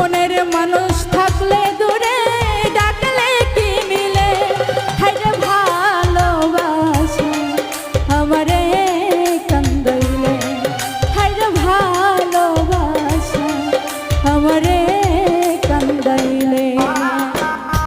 মনের মানুষ